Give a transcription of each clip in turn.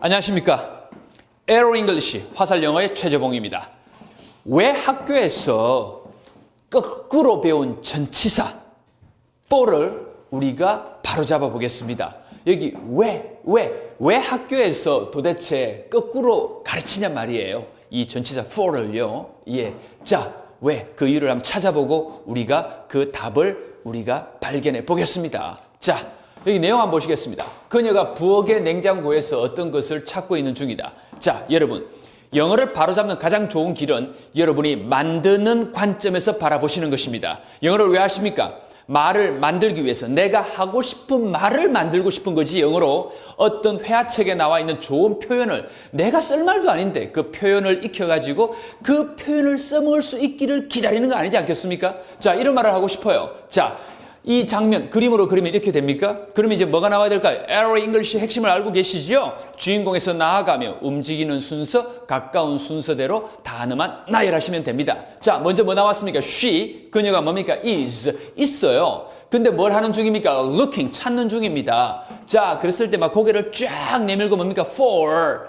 안녕하십니까. 에로 잉글리시 화살 영어의 최재봉입니다. 왜 학교에서 거꾸로 배운 전치사 또를 우리가 바로잡아 보겠습니다. 여기 왜, 왜, 왜 학교에서 도대체 거꾸로 가르치냐 말이에요. 이 전치사 for를요. 예. 자, 왜? 그 이유를 한번 찾아보고 우리가 그 답을 우리가 발견해 보겠습니다. 자, 여기 내용 한번 보시겠습니다. 그녀가 부엌의 냉장고에서 어떤 것을 찾고 있는 중이다. 자, 여러분. 영어를 바로잡는 가장 좋은 길은 여러분이 만드는 관점에서 바라보시는 것입니다. 영어를 왜 하십니까? 말을 만들기 위해서 내가 하고 싶은 말을 만들고 싶은 거지 영어로 어떤 회화책에 나와 있는 좋은 표현을 내가 쓸 말도 아닌데 그 표현을 익혀가지고 그 표현을 써먹을 수 있기를 기다리는 거 아니지 않겠습니까? 자, 이런 말을 하고 싶어요. 자, 이 장면 그림으로 그리면 이렇게 됩니까? 그러면 이제 뭐가 나와야 될까요? 에러 잉글리시 핵심을 알고 계시지요? 주인공에서 나아가며 움직이는 순서, 가까운 순서대로 단어만 나열하시면 됩니다. 자, 먼저 뭐 나왔습니까? she, 그녀가 뭡니까? is, 있어요. 근데 뭘 하는 중입니까? looking, 찾는 중입니다. 자, 그랬을 때 막 고개를 쫙 내밀고 뭡니까? for,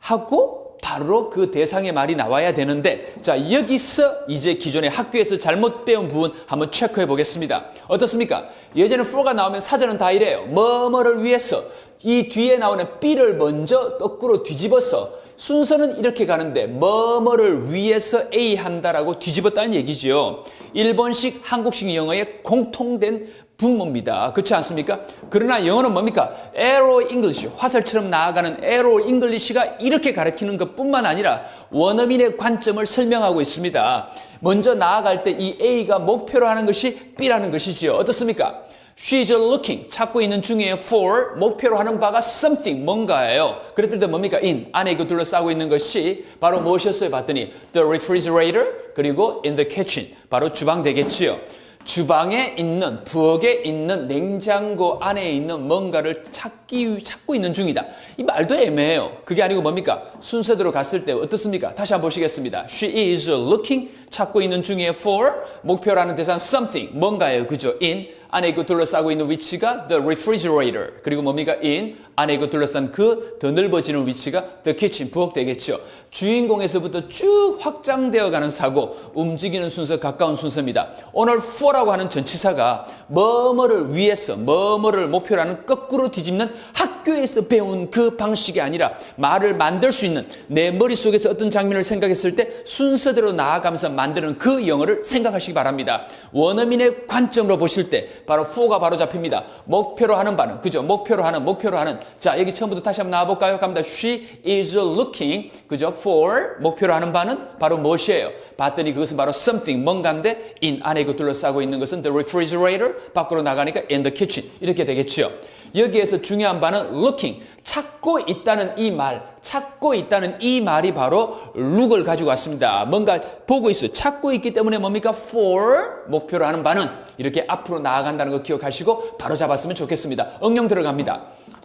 하고 바로 그 대상의 말이 나와야 되는데 자 여기서 이제 기존에 학교에서 잘못 배운 부분 한번 체크해 보겠습니다. 어떻습니까? 예전에 for가 나오면 사전은 다 이래요. 뭐뭐를 위해서 이 뒤에 나오는 B를 먼저 거꾸로 뒤집어서 순서는 이렇게 가는데 뭐뭐를 위해서 A 한다라고 뒤집었다는 얘기지요. 일본식 한국식 영어의 공통된 분모입니다. 그렇지 않습니까? 그러나 영어는 뭡니까? Arrow English, 화살처럼 나아가는 Arrow English가 이렇게 가르치는 것 뿐만 아니라 원어민의 관점을 설명하고 있습니다. 먼저 나아갈 때 이 A가 목표로 하는 것이 B라는 것이지요. 어떻습니까? She's looking, 찾고 있는 중에 for, 목표로 하는 바가 something, 뭔가예요. 그랬을 때 뭡니까? in, 안에 이거 둘러싸고 있는 것이 바로 무엇이었어요? 봤더니 the refrigerator, 그리고 in the kitchen, 바로 주방 되겠지요. 주방에 있는 부엌에 있는 냉장고 안에 있는 뭔가를 찾기 찾고 있는 중이다. 이 말도 애매해요. 그게 아니고 뭡니까? 순서대로 갔을 때 어떻습니까? 다시 한번 보시겠습니다. She is looking 찾고 있는 중에 for 목표라는 대상 something 뭔가예요. 그죠? in 안에 이거 둘러싸고 있는 위치가 the refrigerator 그리고 뭡니까? in 안에 이거 둘러싼 그 더 넓어지는 위치가 the kitchen 부엌 되겠죠. 주인공에서부터 쭉 확장되어 가는 사고 움직이는 순서 가까운 순서입니다. 오늘 for라고 하는 전치사가 뭐뭐를 위해서 뭐뭐를 목표라는 거꾸로 뒤집는 학교에서 배운 그 방식이 아니라 말을 만들 수 있는 내 머릿속에서 어떤 장면을 생각했을 때 순서대로 나아가면서 만드는 그 영어를 생각하시기 바랍니다. 원어민의 관점으로 보실 때 바로 for가 바로 잡힙니다. 목표로 하는 바는 그죠? 목표로 하는 목표로 하는 자 여기 처음부터 다시 한번 나와볼까요? 갑니다. She is looking 그죠? for 목표로 하는 바는 바로 무엇이에요? 봤더니 그것은 바로 something 뭔가인데 in 안에 그 둘러싸고 있는 것은 the refrigerator 밖으로 나가니까 in the kitchen 이렇게 되겠죠. 여기에서 중요한 바는 looking 찾고 있다는 이 말, 찾고 있다는 이 말이 바로 look을 가지고 왔습니다. 뭔가 보고 있어요. 찾고 있기 때문에 뭡니까? for 목표로 하는 바는 이렇게 앞으로 나아간다는 거 기억하시고 바로 잡았으면 좋겠습니다. 응용 들어갑니다.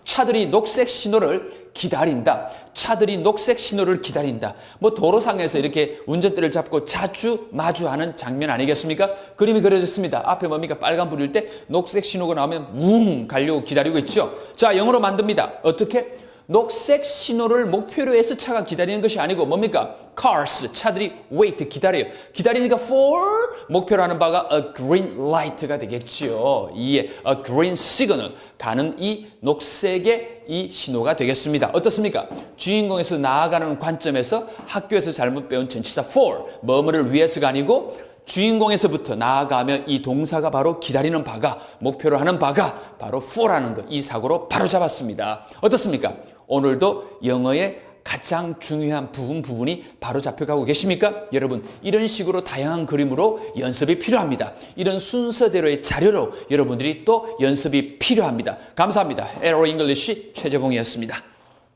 차들이 녹색 신호를 기다린다. 차들이 녹색 신호를 기다린다. 뭐 도로상에서 이렇게 운전대를 잡고 자주 마주하는 장면 아니겠습니까? 그림이 그려졌습니다. 앞에 뭡니까? 빨간 불일 때 녹색 신호가 나오면 웅 가려고 기다리고 있죠. 자, 영어로 만듭니다. 어떻게? 녹색 신호를 목표로 해서 차가 기다리는 것이 아니고 뭡니까? cars 차들이 wait 기다려요. 기다리니까 for 목표로 하는 바가 a green light가 되겠지요. 이에 a green signal 가는 이 녹색의 이 신호가 되겠습니다. 어떻습니까? 주인공에서 나아가는 관점에서 학교에서 잘못 배운 전치사 for 뭐뭐를 위해서가 아니고 주인공에서부터 나아가면 이 동사가 바로 기다리는 바가 목표로 하는 바가 바로 for라는 것 이 사고로 바로 잡았습니다. 어떻습니까? 오늘도 영어의 가장 중요한 부분 부분이 바로 잡혀가고 계십니까? 여러분 이런 식으로 다양한 그림으로 연습이 필요합니다. 이런 순서대로의 자료로 여러분들이 또 연습이 필요합니다. 감사합니다. 에로 잉글리시 최재봉이었습니다.